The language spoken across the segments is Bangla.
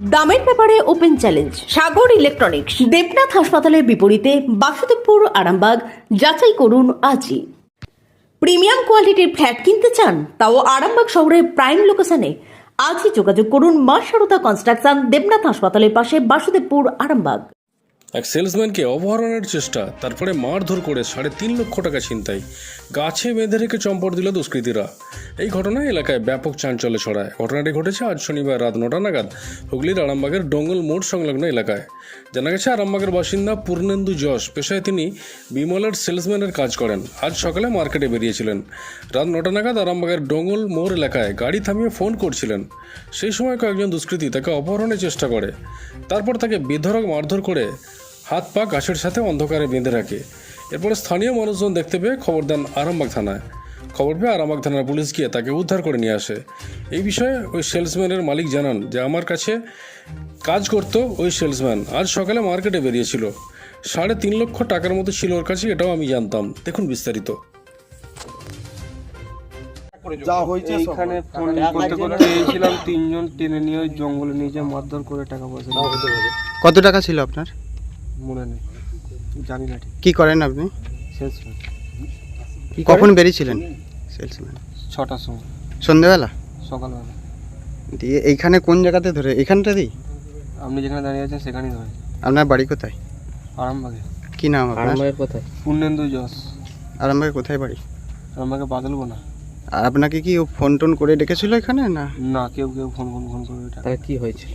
দামের ব্যাপারে open challenge, Sagar electronics. Debnath হাসপাতালের বিপরীতে বাসুদেবপুর, আরামবাগ, যাচাই করুন আজই। প্রিমিয়াম কোয়ালিটির ফ্ল্যাট কিনতে চান, তাও আরামবাগ শহরের প্রাইম লোকেশনে। আজই যোগাযোগ করুন মা সারদা কনস্ট্রাকশন, দেবনাথ হাসপাতালের পাশে বাসুদেবপুর, আরামবাগ। এক সেলসম্যানকে অপহরণের চেষ্টা তারপরে মারধর করে সাড়ে তিন লক্ষ টাকা ছিনতাই। গাছে বেঁধে রেখে চম্পট দিল দুষ্কৃতীরা। এই ঘটনায় এলাকায় ব্যাপক চাঞ্চল্য ছড়ায়। ঘটনাটি ঘটেছে আজ শনিবার রাত নটা নাগাদ হুগলির আরামবাগের ডঙ্গল মোড় সংলগ্ন এলাকায়। জানা গেছে, আরামবাগের বাসিন্দা পূর্ণেন্দু যশ পেশায় তিনি বিমলের সেলসম্যানের কাজ করেন। আজ সকালে মার্কেটে বেরিয়েছিলেন। রাত নটা নাগাদ আরামবাগের ডঙ্গল মোড় এলাকায় গাড়ি থামিয়ে ফোন করছিলেন। সেই সময় কয়েকজন দুষ্কৃতী তাকে অপহরণের চেষ্টা করে। তারপর তাকে বেধরক মারধর করে হাত পা গাছের সাথে অন্ধকারে বেঁধে রাখে। এরপরে স্থানীয় মানুষজন দেখতে পেয়ে খবর দেন আরামবাগ থানায়। খবর পেয়ে আরামবাগ থানার পুলিশ গিয়ে তাকে উদ্ধার করে নিয়ে আসে। এই বিষয়ে ওই সেলসম্যানের মালিক জানান যে আমার কাছে কাজ করত ওই সেলসম্যান। আজ সকালে মার্কেটে বেরিয়েছিল। সাড়ে তিন লক্ষ টাকার মতো ছিল ওর কাছে এটাও আমি জানতাম। দেখুন বিস্তারিত। যা হয়েছে সব। এইখানে ফোন করতে করতে এসেছিলাম তিনজন টেনে নিয়ে ওই জঙ্গলে নিয়ে যে মারধর করে টাকা পয়সা কত টাকা ছিল আপনার? মনে নেই। জানি না ঠিক। কি করেন আপনি? শেষ না। কখন বেরিয়েছিলেন? সেলসম্যান ছটার সময়। সন্ধেবেলা সকালবেলা। দিয়ে এইখানে কোন জায়গাতে ধরে? এখানটা দিই আপনি যেখানে দাঁড়িয়ে আছেন সেখানেই ধরে আপনার বাড়ি কোথায়? আরামবাগে। কি নাম আপনার? কোথায়? পূর্ণেন্দু যশ আরামবাগে কোথায় বাড়ি? আরামবাগে বাদলবো না আর আপনাকে কি ও ফোন টোন করে ডেকেছিল এখানে না? না কেউ কেউ ফোন ফোন ফোন করে টাকা কি হয়েছে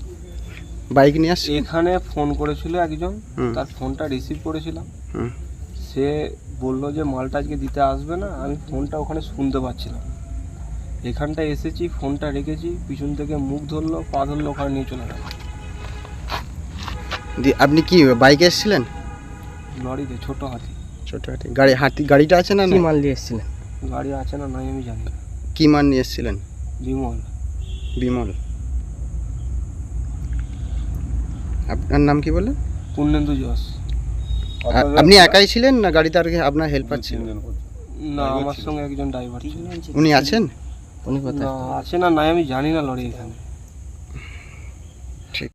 বাইক নিয়ে আসছে? এখানে ফোন করেছিল একজন তার ফোনটা রিসিভ করেছিলাম। হুম। সে বলল যে মালটা আজকে দিতে আসবে না আমি ফোনটা ওখানে শুনতে পাচ্ছিলাম। এখানটা এসেছি ফোনটা রেখেছি পিছন থেকে মুখ ধরলো পা ধরলো ওখানে নিয়ে চলে গেল। আপনি কি বাইকে এসেছিলেন? লরিতে ছোট হাতি। ছোট হাতি। গাড়ি হাতি গাড়িটা আছে না কি মাল নিয়ে এসেছিলেন? গাড়ি আছে না নাই আমি জানি না। কি মাল নিয়ে এসেছিলেন? বিমল। বিমল। আপনার নাম কি বললেন? পূর্ণেন্দু যশ। আপনি একাই ছিলেন না গাড়িতে আর কি আপনার হেল্পার ছিল না আমার সঙ্গে একজন ড্রাইভার ছিল। উনি আছেন? উনি কোথায়? না আছে না নাই আমি জানি না লরি এখানে। ঠিক।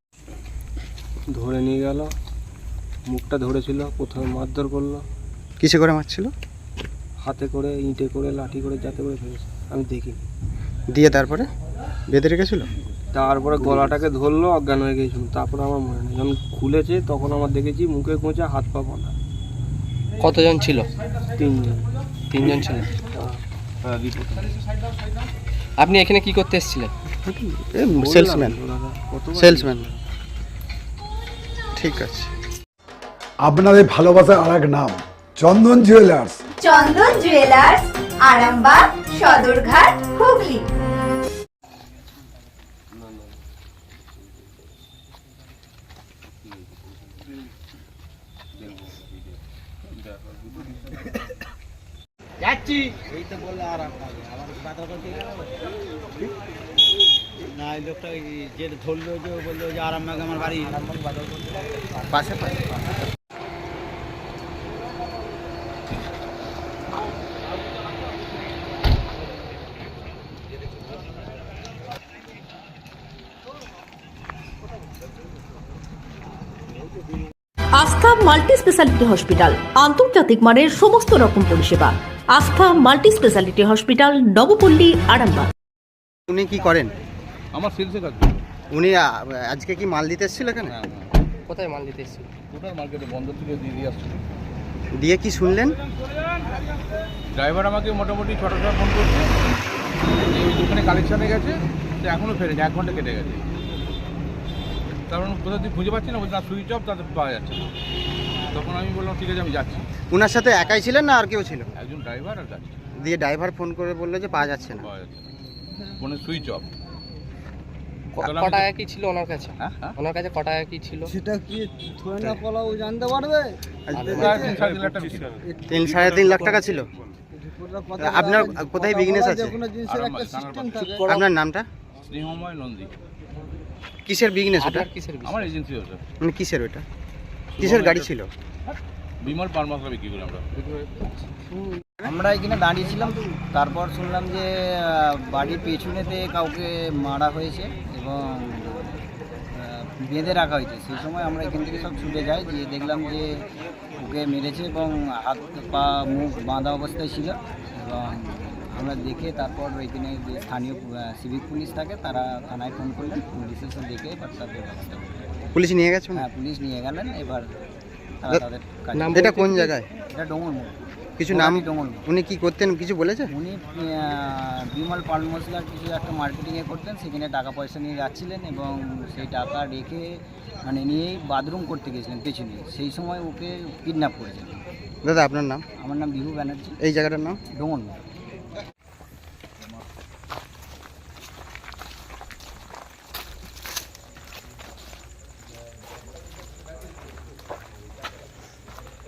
ধরে নিয়ে গেল মুখটা ধরেছিল প্রথমে মারধর করল। কিসে করে মারছিল? হাতে করে ইঁটে করে লাঠি করে যাতে করে ফেলেছে। আমি দেখিনি। দিয়ে তারপরে বেঁধে রেখেছিল? তারপরে গলাটাকে ধরলো অজ্ঞান হয়ে গেছিল তারপরে আমার মনে নেই। যখন খুলেছে তখন আমার দেখেছি মুখে কোঁচা হাত পা বাঁধা। কতজন ছিল? তিনজন। তিনজন ছিল? আপনি এখানে কি করতে এসেছিলেন? সেলসম্যান। সেলসম্যান। ঠিক আছে। আপনাদের ভালোবাসার আর এক নাম চন্দন জুয়েলার্স। চন্দন জুয়েলার্স আরামবাগ সদরঘাট হুগলি। না এই লোকটা যে ধরলো যে বলল যে আরামবাগ আমার বাড়ি। পাশে পাশে। আস্থা মাল্টি স্পেশালিটি হসপিটাল আন্তর্জাতিক মানের সমস্ত রকম পরিষেবা। Astha multi speciality hospital Nabapalli Arambagh. উনি কি করেন? আমার সেলসে কাজ। উনি আ- আজকে কি মাল দিতে এসেছিল এখানে? কোথায় মাল দিতে এসেছিল? কোটার মার্কেটে বন্ধ থেকে দিয়ে দিয়ে আসছে দিয়ে কি শুনলেন? ড্রাইভার আমাকে মোটামুটি ছটার সময় ফোন করছে। যে ওই দোকানে কালেকশানে গেছে তো এখনও ফেরেনি এক ঘণ্টা কেটে গেছে। কারণ কোথাও তুই খুঁজে পাচ্ছি না বলছি না সুইচ অফ তাতে পাওয়া যাচ্ছে না। তখন আমি বললাম ঠিক আছে আমি যাচ্ছি। উনার সাথে একাই ছিলেন না আর কেউ ছিল? একজন ড্রাইভার আর যাচ্ছি দিয়ে ড্রাইভার ফোন করে বলল যে পাওয়া যাচ্ছে না। পাওয়া যাচ্ছে না। ফোনে সুইচ অফ ক টাকা কি ছিল ওনার কাছে? হ্যাঁ হ্যাঁ। ওনার কাছে ক টাকা কি ছিল? সেটা কি না কলা ও জানতে পারবে? তিন সাড়ে তিন লাখ টাকা ছিল। তিন সাড়ে তিন লাখ টাকা ছিল? আপনার কোথায় বিজনেস আছে? কোনো জিনিসের একটা আরামবাগ, সিস্টেম থাকে। আপনার নামটা? স্নেহময় নন্দী। কিসের বিজনেস ওটা? আপনার কিসের বিষয়? আমার এজেন্সি ওটা। মানে কিসের ওটা? কিসের গাড়ি ছিল? বিমল পার মশলা বিক্রি করি আমরা। আমরা এখানে দাঁড়িয়েছিলাম তারপর শুনলাম যে বাড়ির পেছনেতে কাউকে মারা হয়েছে এবং বেঁধে রাখা হয়েছে। সেই সময় আমরা এখান থেকে সব ছুটে যাই যে দেখলাম যে ওকে মেরেছে এবং হাত পা মুখ বাঁধা অবস্থায় ছিল এবং আমরা দেখে তারপর এখানে যে স্থানীয় সিভিক পুলিশ থাকে তারা থানায় ফোন করলেন। পুলিশ এসে দেখে এবার তাদের ব্যবস্থা পুলিশ নিয়ে গেছে হ্যাঁ পুলিশ নিয়ে গেলেন। এবার এটা কোন জায়গায়? এটা ডোঙর মোড়। কিছু নাম উনি কি করতেন কিছু বলেছে? উনি বিমল পান মশলার কিছু একটা মার্কেটিংয়ে করতেন সেখানে টাকা পয়সা নিয়ে যাচ্ছিলেন এবং সেই টাকা রেখে মানে নিয়েই বাথরুম করতে গেছিলেন পেছনে। সেই সময় ওকে কিডন্যাপ করেছেন। দাদা আপনার নাম? আমার নাম বিভু ব্যানার্জি। এই জায়গাটার নাম? ডোঙর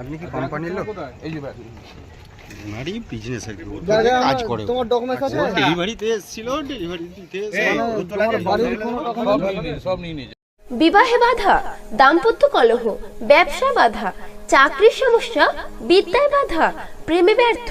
আপনি কি কোম্পানির লোক? এই যে ওনারই বিজনেস আর কি কাজ করে। তোমার ডকুমেন্টস আছে? ডেলিভারিতে এসেছিল ডেলিভারি দিতে সব নিয়ে নিয়ে বিবাহে বাধা দাম্পত্য কলহ ব্যবসা বাধা চাকরির সমস্যা বিদ্যায় বাধা প্রেমে ব্যর্থ